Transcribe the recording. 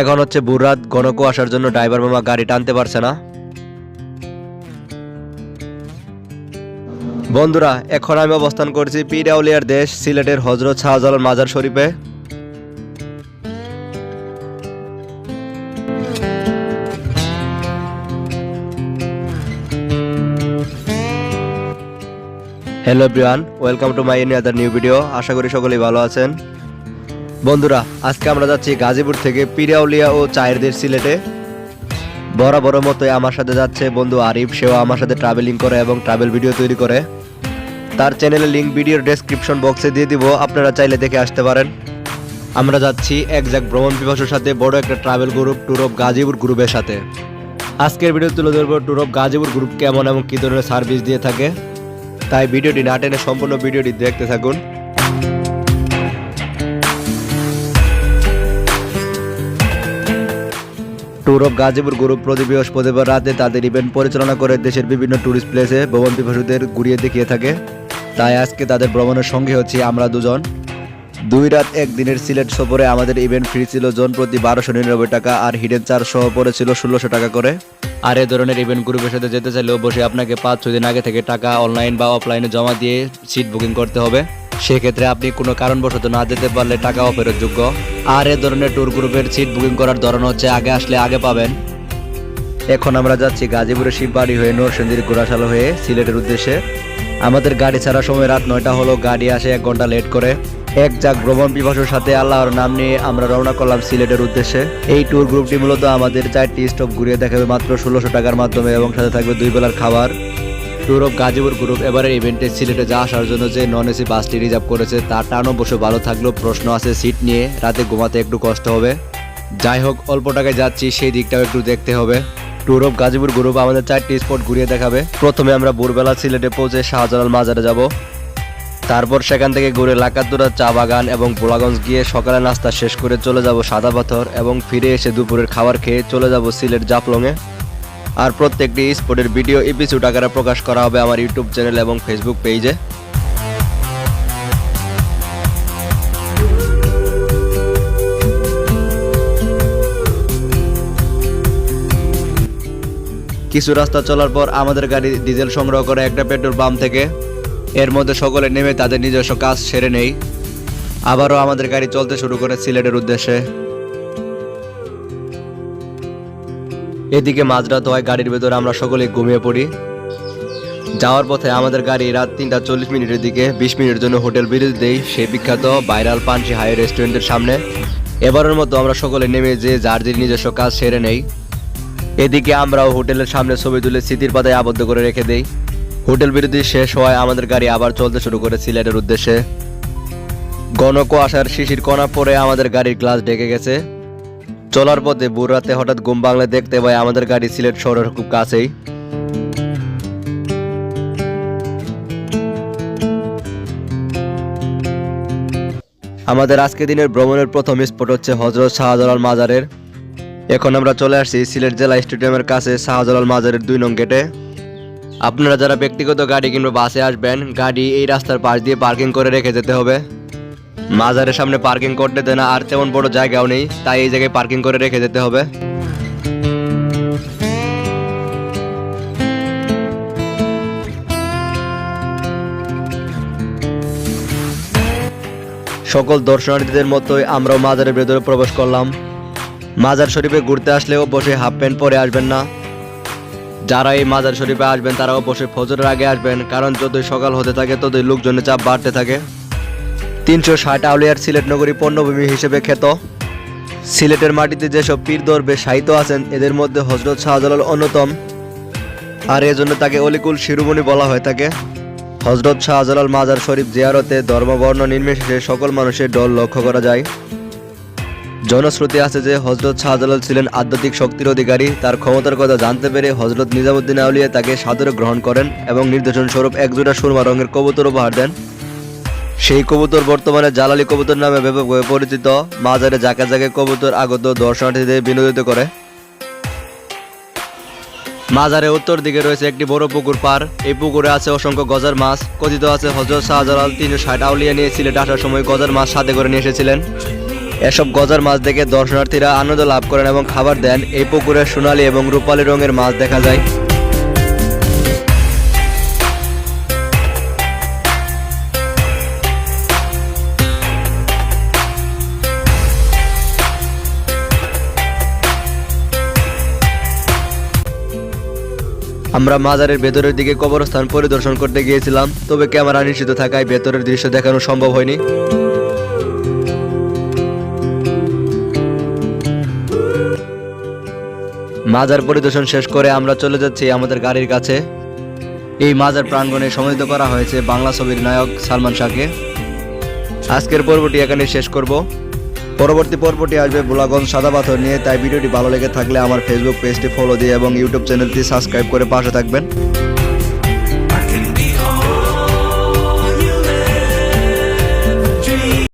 এখন হচ্ছে বুরাত ঘন কুয়াশার জন্য ড্রাইভার মামা গাড়ি টানতে পারছে না। বন্ধুরা, এখন আমি অবস্থান করছি পিরাউলিয়ার দেশ, সিলেটের হজরত শাহজালাল মাজার শরীফে। Hello everyone welcome to my any other new video আশা করি সকলেই ভালো আছেন। বন্ধুরা, আজকে আমরা যাচ্ছি গাজীপুর থেকে পিরাউলিয়া ও চায়ের দেশ সিলেটে। বরাবর মতোই আমার সাথে যাচ্ছে বন্ধু আরিফ, সেও আমার সাথে ট্রাভেলিং করে এবং ট্রাভেল ভিডিও তৈরি করে। তার চ্যানেলের লিঙ্ক ভিডিওর ডেসক্রিপশন বক্সে দিয়ে দিব, আপনারা চাইলে দেখে আসতে পারেন। আমরা যাচ্ছি একজাক ভ্রমণ পিপাসুর সাথে, বড় একটা travel group tour of Gazipur গ্রুপের সাথে। আজকের ভিডিও তুলে ধরবো ট্যুর অফ গাজীপুর গ্রুপ কেমন এবং কী ধরনের সার্ভিস দিয়ে থাকে। তাই ভিডিওটি না টেনে সম্পূর্ণ ভিডিওটি দেখতে থাকুন। ট্যুর অফ গাজীপুর গ্রুপ প্রতি বৃহস্পতিবার রাতে তাদের ইভেন্ট পরিচালনা করে দেশের বিভিন্ন ট্যুরিস্ট প্লেসে ভ্রমণ পিপাসুদের ঘুরিয়ে দেখিয়ে থাকে। তাই আজকে তাদের ভ্রমণের সঙ্গে হচ্ছি আমরা দুজন। দুই রাত এক দিনের সিলেট সফরে আমাদের ইভেন্ট ফ্রি ছিল জন প্রতি বারোশো নিরানব্বই টাকা আর হিডেন চার্জ সহ পড়েছিল ষোলোশো টাকা করে। আর এ ধরনের ইভেন্ট গ্রুপের সাথে যেতে চাইলে অবশ্যই আপনাকে পাঁচ, ছয় দিন আগে থেকে টাকা অনলাইন বা অফলাইনে জমা দিয়ে সিট বুকিং করতে হবে। সেক্ষেত্রে আপনি কোনো কারণবশত না যেতে পারলে টাকা অফেরত যোগ্য। আর এ ধরনের ট্যুর গ্রুপের সিট বুকিং করার ধরন হচ্ছে আগে আসলে আগে পাবেন। এখন আমরা যাচ্ছি গাজীপুরের শিববাড়ি হয়ে নরসিংদীর গোড়াশালা হয়ে সিলেটের উদ্দেশ্যে। আমাদের গাড়ি ছাড়ার সময় রাত নয়টা হলো, গাড়ি আসে এক ঘণ্টা লেট করে। এক যাক ভ্রমণ পিপাসুর সাথে আল্লাহর নাম নিয়ে আমরা রওনা করলাম সিলেটের উদ্দেশ্যে। এই ট্যুর গ্রুপটি মূলত আমাদের চারটি স্টপ ঘুরিয়ে দেখাবে মাত্র ষোলোশো টাকার মাধ্যমে এবং সাথে থাকবে দুই বেলার খাবার। ট্যুর অফ গাজীপুর গ্রুপ, এবারের ইভেন্টে সিলেটে যা আসার জন্য যে নন এসি বাসটি রিজার্ভ করেছে, তার টান বসে ভালো থাকলেও প্রশ্ন আছে সিট নিয়ে। রাতে ঘুমাতে একটু কষ্ট হবে। যাই হোক, অল্প টাকায় যাচ্ছি, সেই দিকটাও একটু দেখতে হবে। ট্যুর অফ গাজীপুর গ্রুপ আমাদের চারটি স্পট ঘুরিয়ে দেখাবে। প্রথমে আমরা ভোরবেলা সিলেটে পৌঁছে শাহজালাল মাজারে যাব। তারপর সেখান থেকে ঘুরে লাকাতুরা চা বাগান এবং পোলাগঞ্জ গিয়ে সকালে নাস্তা শেষ করে চলে যাব সাদা পাথর এবং ফিরে এসে দুপুরের খাবার খেয়ে চলে যাব সিলেট জাফলংয়ে। আর প্রত্যেকটি স্পটের ভিডিও এপিসোড আকারে প্রকাশ করা হবে আমার ইউটিউব চ্যানেল এবং ফেসবুক পেজে কিছু রাস্তা চলার পর আমাদের গাড়ি ডিজেল সংগ্রহ করে একটা পেট্রোল পাম্প থেকে। এর মধ্যে সকলে নেমে তাদের নিজস্ব কাজ সেরে নেই। আবারও আমাদের গাড়ি চলতে শুরু করে সিলেটের উদ্দেশ্যে। এদিকে মাঝরাত হয় গাড়ির ভেতরে আমরা সকলে ঘুমিয়ে পড়ি। যাওয়ার পথে আমাদের গাড়ি রাত তিনটা চল্লিশ মিনিটের দিকে, বিশ মিনিটের জন্য হোটেল বিরতি দেই। সেই বিখ্যাত ভাইরাল পাঞ্চি হাই রেস্টুরেন্টের সামনে। এবারের মতো আমরা সকলে নেমে যে যার যে নিজস্ব কাজ সেরে নেই। এদিকে আমরাও হোটেলের সামনে ছবি তুলে স্মৃতির পাতায় আবদ্ধ করে রেখে দেই। হোটেল বিরতি শেষ হওয়ায় আমাদের গাড়ি আবার চলতে শুরু করে সিলেটের উদ্দেশ্যে। ঘন কুয়াশার শিশির কণা পরে আমাদের গাড়ির গ্লাস ঢেকে গেছে। চলার পথে ভোর রাতে হঠাৎ ঘুম বাংলা দেখতে পাই আমাদের গাড়ি সিলেট শহরের খুব কাছেই। আমাদের আজকে দিনের ভ্রমণের প্রথম স্পট হচ্ছে হজরত শাহজালাল মাজারের। এখন আমরা চলে আসছি সিলেট জেলা স্টেডিয়ামের কাছে, শাহজালাল মাজারের দুই নং গেটে। আপনারা যারা ব্যক্তিগত গাড়ি কিংবা বাসে আসবেন, গাড়ি এই রাস্তার পাশ দিয়ে পার্কিং করে রেখে যেতে হবে। মাজারের সামনে পার্কিং করতে দেয় না আর তেমন বড় জায়গাও নেই, তাই এই জায়গায় পার্কিং করে রেখে যেতে হবে। সকল দর্শনার্থীদের মতোই আমরাও মাজারের ভেতরে প্রবেশ করলাম। মাজার শরীফে ঘুরতে আসলেও বসে হাফ প্যান্ট পরে আসবেন না। যারা এই মাজার শরীফে আসবেন, তারাও বসে ফজরের আগে আসবেন, কারণ যতই সকাল হতে থাকে, ততই লোকজনের চাপ বাড়তে থাকে। তিনশো ষাট আউলিয়ার সিলেট নগরী পণ্যভূমি হিসেবে খ্যাত। সিলেটের মাটিতে যেসব পীর দরবে সাহিত্য আছেন, এদের মধ্যে হজরত শাহজালাল অন্যতম। আর এজন্য তাকে অলিকুল শিরোমণি বলা হয়ে থাকে হজরত শাহজালাল মাজার শরীফ জিয়ারতে ধর্মবর্ণ নির্বিশেষে সকল মানুষের ডল লক্ষ্য করা যায়। জনশ্রুতি আছে যে হজরত শাহজালাল ছিলেন আধ্যাত্মিক শক্তির অধিকারী। তার ক্ষমতার কথা জানতে পেরে হজরত নিজামুদ্দিন আউলিয়া তাকে সাদরে গ্রহণ করেন এবং নির্দেশন স্বরূপ একজোড়া সুরমা রঙের কবুতর উপহার দেন। সেই কবুতর বর্তমানে জালালি কবুতর নামে ব্যাপকভাবে পরিচিত। মাজারে জায়গা জায়গায় কবুতর আগত দর্শনার্থীদের বিনোদিত করে। মাজারে উত্তর দিকে রয়েছে একটি বড় পুকুর পার। এই পুকুরে আছে অসংখ্য গজার মাছ। কথিত আছে হজরত শাহজালাল তিনশো ষাট আউলিয়া নিয়ে সিলেট আসার সময় গজার মাছ সাথে করে নিয়ে এসেছিলেন। এসব গজার মাছ দেখে দর্শনার্থীরা আনন্দ লাভ করেন এবং খাবার দেন। এই পুকুরে সোনালী এবং রূপালী রঙের মাছ দেখা যায়। আমরা মাজারের ভেতরের দিকে কবরস্থান পরিদর্শন করতে গিয়েছিলাম, তবে ক্যামেরা নিষিদ্ধ থাকায় ভেতরের দৃশ্য দেখানো সম্ভব হয়নি। মাজার পরিদর্শন শেষ করে আমরা চলে যাচ্ছি আমাদের গাড়ির কাছে। এই মাজার প্রাঙ্গণে সমাহিত করা হয়েছে বাংলা ছবির নায়ক সালমান শাহকে। আজকের পর্বটি এখানে শেষ করব। পরবর্তী পর্বটি আসবে বুলাগঞ্জ সাদা পাথর নিয়ে, তাই ভিডিওটি ভালো লেগে থাকলে আমার ফেসবুক পেজটি ফলো দিয়ে এবং ইউটিউব চ্যানেলটি সাবস্ক্রাইব করে পাশে থাকবেন।